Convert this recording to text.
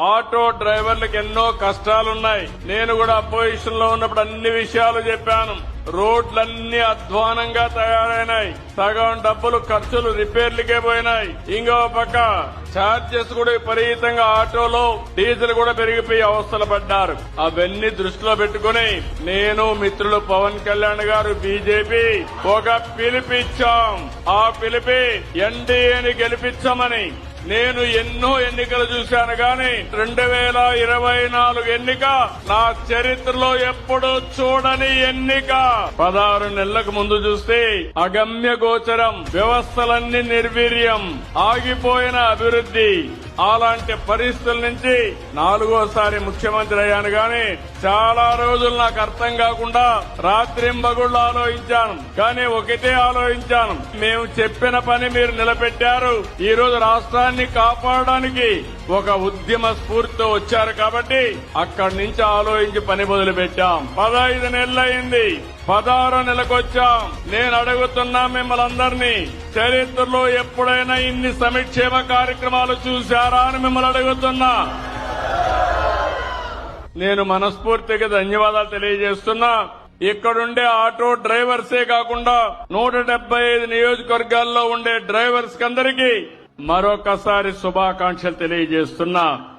Auto డ్రైవర్లకు ఎన్నో కష్టాలున్నాయి. నేను కూడా అపోజిషన్లో ఉన్నప్పుడు అన్ని విషయాలు చెప్పాను. రోడ్లన్నీ అధ్వానంగా తయారైనాయి. సగం డబ్బులు ఖర్చులు రిపేర్లకే పోయినాయి. ఇంకో పక్క ఛార్జెస్ కూడా విపరీతంగా ఆటోలో డీజిల్ కూడా పెరిగిపోయి అవస్థలు పడ్డారు. అవన్నీ దృష్టిలో పెట్టుకుని నేను మిత్రులు పవన్ కళ్యాణ్ గారు బీజేపీ ఒక పిలిపిచ్చాం. ఆ పిలిపి ఎన్డీఏని గెలిపించమని నేను ఎన్నో ఎన్నికలు చూశాను గాని రెండు వేల ఇరవై నాలుగు ఎన్నిక నా చరిత్రలో ఎప్పుడూ చూడని ఎన్నిక. పదహారు నెలలకు ముందు చూస్తే అగమ్య గోచరం వ్యవస్థలన్నీ నిర్వీర్యం ఆగిపోయిన అభివృద్ధి. అలాంటి పరిస్థితుల నుంచి నాలుగోసారి ముఖ్యమంత్రి అయ్యాను గాని చాలా రోజులు నాకు అర్థం కాకుండా రాత్రింబగుళ్ళు ఆలోచించాను. కానీ ఒకటే ఆలోచించాను. మేము చెప్పిన పని మీరు నిలబెట్టారు. ఈ రోజు రాష్ట్రాన్ని కాపాడడానికి ఒక ఉద్యమ స్ఫూర్తితో వచ్చారు కాబట్టి అక్కడి నుంచి ఆలోచించి పని మొదలు పెట్టాం పదహైదు నెలలైంది పదహారో నెలకొచ్చాం. నేను అడుగుతున్నా మిమ్మల్ని అందరినీ చరిత్రలో ఎప్పుడైనా ఇన్ని సంక్షేమ కార్యక్రమాలు చూశారా అని మిమ్మల్ని అడుగుతున్నా. నేను మనస్ఫూర్తిగా ధన్యవాదాలు తెలియజేస్తున్నా. ఇక్కడుండే ఆటో డ్రైవర్సే కాకుండా నూట డెబ్బై ఐదు నియోజకవర్గాల్లో ఉండే డ్రైవర్స్ అందరికీ మరొకసారి శుభాకాంక్షలు తెలియజేస్తున్నా.